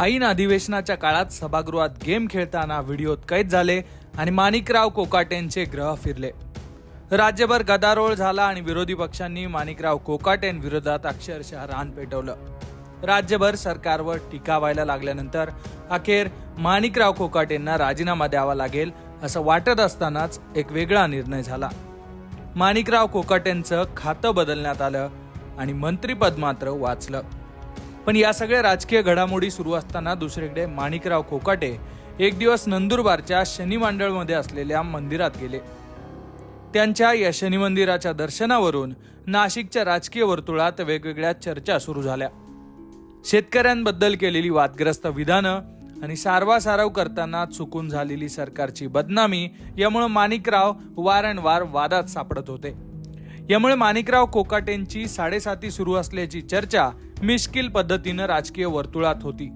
ऐन अधिवेशनाच्या काळात सभागृहात गेम खेळताना व्हिडिओत कैद झाले आणि माणिकराव कोकाटेंचे ग्रह फिरले. राज्यभर गदारोळ झाला आणि विरोधी पक्षांनी माणिकराव कोकाटेन विरोधात अक्षरशः रान पेटवलं. राज्यभर सरकारवर टीका व्हायला लागल्यानंतर अखेर माणिकराव कोकाटेंना राजीनामा द्यावा लागेल असं वाटत असतानाच एक वेगळा निर्णय झाला. माणिकराव कोकाटेंचं खातं बदलण्यात आलं आणि मंत्रीपद मात्र वाचलं. पण या सगळ्या राजकीय घडामोडी सुरू असताना दुसरीकडे माणिकराव कोकाटे एक दिवस नंदुरबारच्या शनी मांडळमध्ये असलेल्या मंदिरात गेले. त्यांच्या या शनी मंदिराच्या दर्शनावरून नाशिकच्या राजकीय वर्तुळात वेगवेगळ्या चर्चा सुरू झाल्या. शेतकऱ्यांबद्दल केलेली वादग्रस्त विधानं आणि सारवासारव करताना चुकून झालेली सरकारची बदनामी यामुळे माणिकराव वारंवार वादात सापडत होते. यामुळे माणिकराव कोकाटेंची साडेसाती सुरू असल्याची चर्चा मिश्किल पद्धतीनं राजकीय वर्तुळात होती.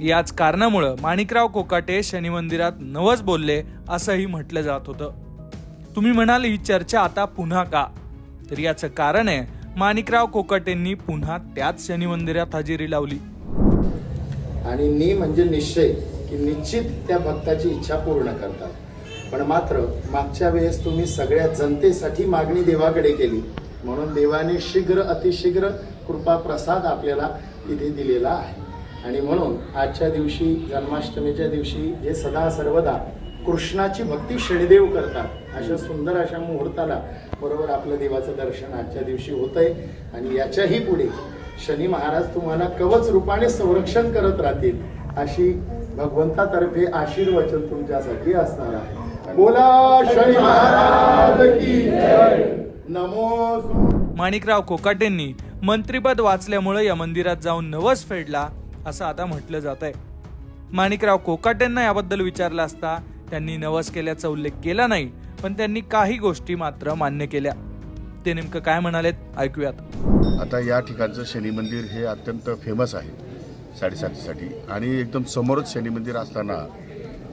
याच कारणामुळं माणिकराव कोकाटे शनिमंदिरात नवच बोलले असंही म्हटलं जात होतं. तुम्ही म्हणाल ही चर्चा आता पुन्हा का? तर याचं कारण आहे माणिकराव कोकाटेंनी पुन्हा त्याच शनिमंदिरात हजेरी लावली. आणि मी म्हणजे निश्चय की निश्चित त्या भक्ताची इच्छा पूर्ण करतात. पण मात्र मागच्या वेळेस तुम्ही सगळ्या जनतेसाठी मागणी देवाकडे केली. म्हणून देवाने शीघ्र अतिशीघ्र कृपा प्रसाद आपल्याला इथे दिलेला आहे. आणि म्हणून आजच्या दिवशी जन्माष्टमीच्या दिवशी जे सदा सर्वदा कृष्णाची भक्ती शनिदेव करतात अशा सुंदर अशा मुहूर्ताला बरोबर आपलं देवाचं दर्शन आजच्या दिवशी होतंय. आणि याच्याही पुढे शनी महाराज तुम्हाला कवच रूपाने संरक्षण करत राहतील अशी भगवंतातर्फे आशीर्वचन तुमच्यासाठी असणार आहे. बोला शनी महाराज की जय. नमो माणिकराव कोकाटेंनी मंत्रीपद वाचल्यामुळे या मंदिरात जाऊन नवस फेडला असं आता म्हटलं जात आहे माणिकराव कोकाटेंना याबद्दल विचारलं असता त्यांनी नवस केल्याचा उल्लेख केला नाही पण त्यांनी काही गोष्टी मात्र मान्य केल्या. ते नेमकं काय म्हणालेत ऐकूयात. आता या ठिकाणचं शनी मंदिर हे अत्यंत फेमस आहे साडेसातीसाठी. आणि एकदम समोरच शनी मंदिर असताना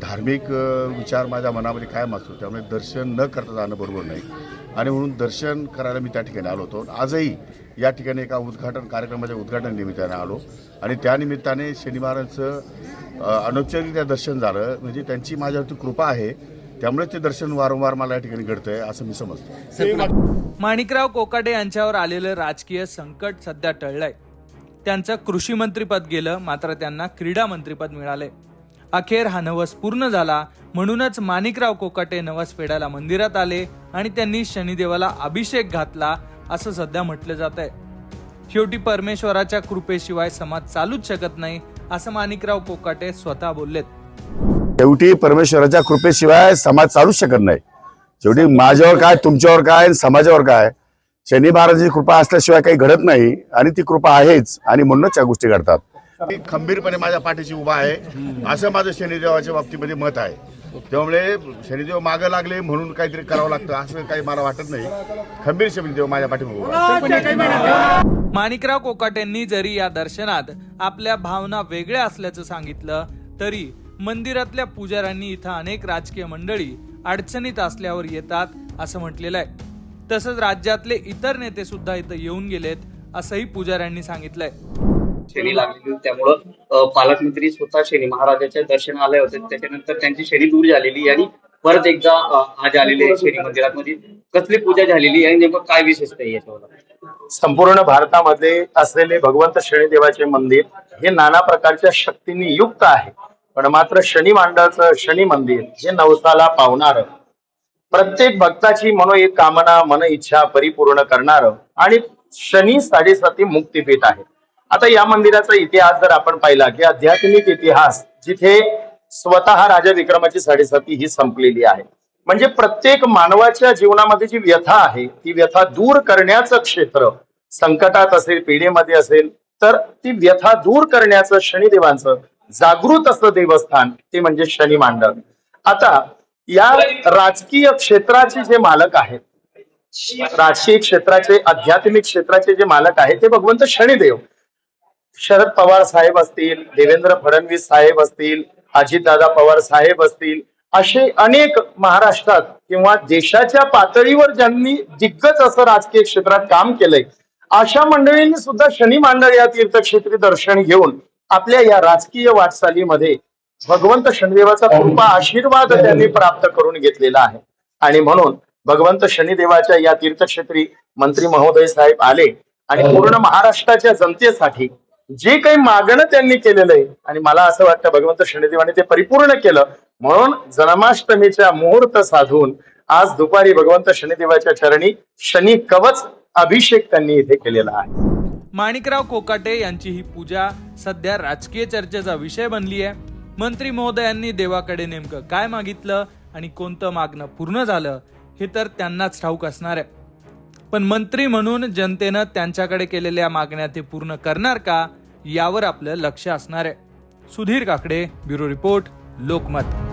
धार्मिक विचार माझ्या मनामध्ये कायम असतो. त्यामुळे दर्शन न करता जाणं बरोबर नाही. आणि म्हणून दर्शन करायला मी त्या ठिकाणी आलो होतो. आजही या ठिकाणी एका उद्घाटन कार्यक्रमाच्या उद्घाटन निमित्ताने आलो. आणि त्यानिमित्ताने शनिवाराचं शनी अनौपचारिकरित्या दर्शन झालं. म्हणजे त्यांची माझ्यावरती कृपा आहे. त्यामुळे ते दर्शन वारंवार मला या ठिकाणी घडतंय असं मी समजतो. माणिकराव कोकाटे यांच्यावर आलेलं राजकीय संकट सध्या टळलंय. त्यांचं कृषी मंत्रीपद गेलं मात्र त्यांना क्रीडा मंत्रीपद मिळाले अखेर हा नवस पूर्ण झाला म्हणूनच माणिकराव कोकाटे नवस फेडायला मंदिरात आले. आणि त्यांनी शनिदेवाला अभिषेक घातला असं सध्या म्हटलं जात आहे. शेवटी परमेश्वराच्या कृपेशिवाय समाज चालूच शकत नाही असं माणिकराव कोकाटे स्वतः बोललेत. शेवटी परमेश्वराच्या कृपेशिवाय समाज चालूच शकत नाही. शेवटी माझ्यावर काय तुमच्यावर काय समाजावर काय? शनी महाराजांची कृपा असल्याशिवाय काही घडत नाही आणि ती कृपा आहेच आणि म्हणूनच या गोष्टी घडतात. मी खंबीरपणे माझ्या पाठीशी उभा आहे. असं माझं शनिदेवाच्या बाबतीमध्ये मत आहे. त्यामुळे शनिदेव मागं लागले म्हणून काहीतरी करावं लागतं असं काही मला वाटत नाही. खंबीर शनिदेव माझ्या पाठीमागे उभा आहे. माणिकराव कोकाटेंनी जरी या दर्शनात आपल्या भावना वेगळ्या असल्याचं सांगितलं तरी मंदिरातल्या पुजाऱ्यांनी इथं अनेक राजकीय मंडळी अडचणीत असल्यावर येतात असं म्हटलेलं आहे. तसंच राज्यातले इतर नेते सुद्धा इथं येऊन गेलेत असंही पुजाऱ्यांनी सांगितलंय. शनी लागलेली होती. त्यामुळं पालकमंत्री स्वतः शनी महाराजाच्या दर्शन आले होते. त्याच्यानंतर त्यांची शनी दूर झालेली आणि परत एकदा आज आलेले आहे शनी मंदिरात मध्ये कसली पूजा झालेली आणि नेमकं काय विशेषता आहे याच्यावर? संपूर्ण भारतामध्ये असलेले भगवंत शनिदेवाचे मंदिर हे नाना प्रकारच्या शक्तींनी युक्त आहे. पण मात्र शनी मांडाचं शनी मंदिर हे नवसाला पावणार. प्रत्येक भक्ताची मनो एक कामना मन इच्छा परिपूर्ण करणार आणि शनी साडेसाती मुक्तीपीठ आहे. आता या मंदिराचा इतिहास जर आपण पाहिला की आध्यात्मिक इतिहास जिथे स्वतः राजा विक्रमाची साडेसाती ही संपलेली आहे. म्हणजे प्रत्येक मानवाच्या जीवनामध्ये जी व्यथा आहे ती व्यथा दूर करण्याचं क्षेत्र संकटात असेल पिढीमध्ये असेल तर ती व्यथा दूर करण्याचं शनिदेवांचं जागृत असं देवस्थान ते म्हणजे शनी मांडव. आता या राजकीय क्षेत्राचे जे मालक आहेत राजकीय क्षेत्राचे आध्यात्मिक क्षेत्राचे जे मालक आहेत ते भगवंत शनिदेव. शरद पवार साहेब असतील देवेंद्र फडणवीस साहेब असतील अजितदादा पवार साहेब असतील असे अनेक महाराष्ट्रात किंवा देशाच्या पातळीवर ज्यांनी दिग्गज असं राजकीय क्षेत्रात काम केलंय अशा मंडळींनी सुद्धा शनी मांडळ या तीर्थक्षेत्री दर्शन घेऊन आपल्या या राजकीय वाटचालीमध्ये भगवंत शनिदेवाचा कृपा आशीर्वाद त्यांनी प्राप्त करून घेतलेला आहे. आणि म्हणून भगवंत शनिदेवाच्या या तीर्थक्षेत्री मंत्री महोदय साहेब आले आणि पूर्ण महाराष्ट्राच्या जनतेसाठी जे काही मागणं त्यांनी केलेलं आहे आणि मला असं वाटतं भगवंत शनिदेवाने ते परिपूर्ण केलं म्हणून जन्माष्टमीच्या मुहूर्त साधून आज दुपारी भगवंत शनिदेवाच्या चरणी शनी कवच अभिषेक त्यांनी इथे केलेला आहे. माणिकराव कोकाटे यांची ही पूजा सध्या राजकीय चर्चेचा विषय बनली आहे. मंत्री महोदयांनी देवाकडे नेमकं काय मागितलं आणि कोणतं मागणं पूर्ण झालं हे तर त्यांनाच ठाऊक असणार आहे. पण मंत्री म्हणून जनतेनं त्यांच्याकडे केलेल्या मागण्या ते पूर्ण करणार का यावर आपलं लक्ष असणार आहे. Sudhir Kakade bureau report Lokmat.